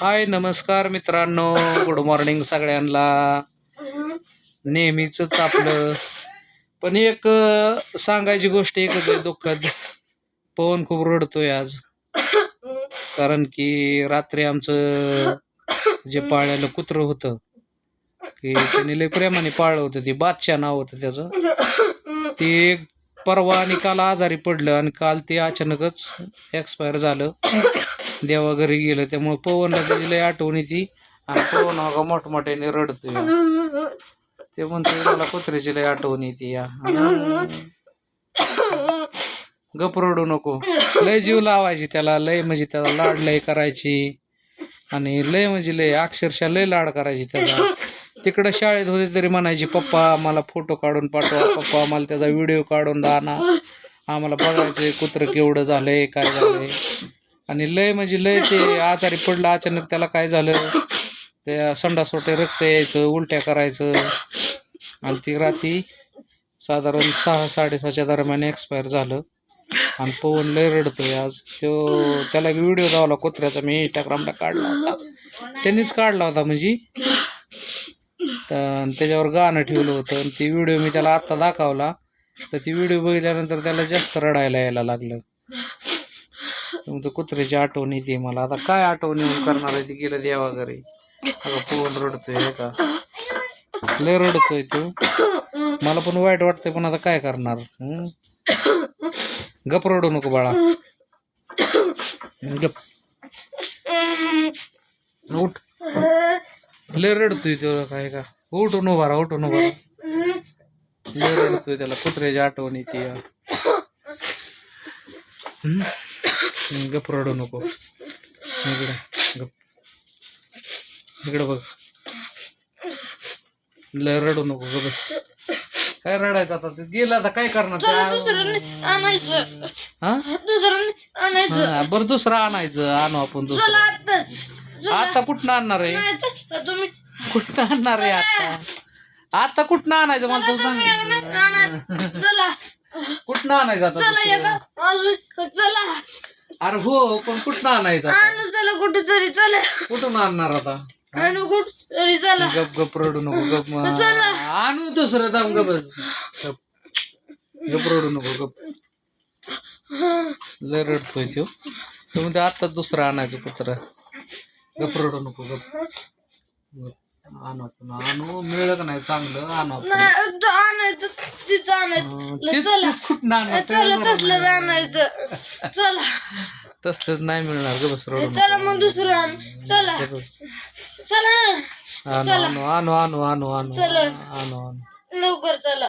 हाय नमस्कार मित्रांनो. Good morning सगळ्यांना. नेहमीच आपलं पण एक सांगायची गोष्ट एकच आहे दुःखद. पवन खूप रडतोय आज. कारण की रात्री आमचं जे पाळलेलं कुत्रं होतं की त्याने लय प्रेमाने पाळलं होतं ते बादशाह नाव होतं त्याचं. ते परवा आणि काल आजारी पडलं आणि काल ते अचानकच एक्सपायर झालं. देवा घरी गेलं त्यामुळे पवनला त्याची लय आठवण येते. आणि पवन अगं मोठमोठ्याने रडतोय. ते म्हणतो मला कुत्र्याची लय आठवण येते या. गप रडू नको. लय जीव लावायची त्याला लय म्हणजे त्याला लाड लय करायची. आणि लय म्हणजे लय अक्षरशः लय लाड करायची त्याला. तिकडं शाळेत होते तरी म्हणायची पप्पा मला फोटो काढून पाठवा. पप्पा मला त्याचा व्हिडिओ काढून आणा आम्हाला बघायचंय कुत्रं केवढं झालंय काय झालंय. आणि लय म्हणजे लय ते आजारी पडलं अचानक त्याला काय झालं? त्या संडासोटे रक्त यायचं उलट्या करायचं. आणि ती रात्री साधारण सहा साडेसहाच्या दरम्यान एक्सपायर झालं. आणि पवन लय रडतोय आज. तो त्याला व्हिडिओ लावला कुत्र्याचा मी इंस्टाग्रामला काढला होता. त्यांनीच काढला होता म्हणजे. तर त्याच्यावर गाणं ठेवलं होतं. आणि ती व्हिडिओ मी त्याला आत्ता दाखवला. तर ती व्हिडिओ बघितल्यानंतर त्याला जास्त रडायला यायला लागलं. मग कुत्र्याची आठवण येते मला. आता काय आठवण येऊन करणार आहे ते गेलं देवा घरी अगं पवन रडतोय का लय रडतोय तो. मला पण वाईट वाटतंय पण आता काय करणार? हं? गप रडू नको बाळा. गप. उठ. लय रडतोय तो काय का. उठून उभा राहा उठून उभा राहा. लय रडतोय त्याला. कुत्र्याची आठवण येते या. गप रडू नको. इकडे गप. इकडे बघ. लय रडू नको ग बस. काय रडायचं आता? ते गेलं आता काय करणार? आणायचं. हा? दुसरं आणायचं. हा, बरं दुसरं आणायचं. आणू आपण दुसरं. आताच आता कुठनं आणणार आहे? आणायचं तुम्ही. कुठनं आणणार आहे आता? आता कुठनं आणायचं? मला तू सांग. चला. कुठनं आणायचं आता चला दुसरं? या अजून चला अरे हो पण कुठनं आणायचं आता? आणू चला कुठेतरी चला. कुठून आणणार आता? आणू कुठेतरी चला. गप गप रडू नको गप. म- आणू दुसरं दाम गप. गप गप रडू नको गप. लय रडतोय तो तो म्हणते आता दुसरं आणायचं कुत्र. गप रडू नको गप. गप. आणू आपण आणू. मिळत नाही चांगलं आणू आपण. नाही, तो आणायचं तिचं अं, आणायचं तेच चला. तेच कुठनं आणणार चला ते तसलं आणायचं. चला. तसलंच नाही मिळणार ग बस रडू चला मग दुसरं चला. चला आणू आणू आणू आणू आणू चला. आणू आणू. लवकर चला.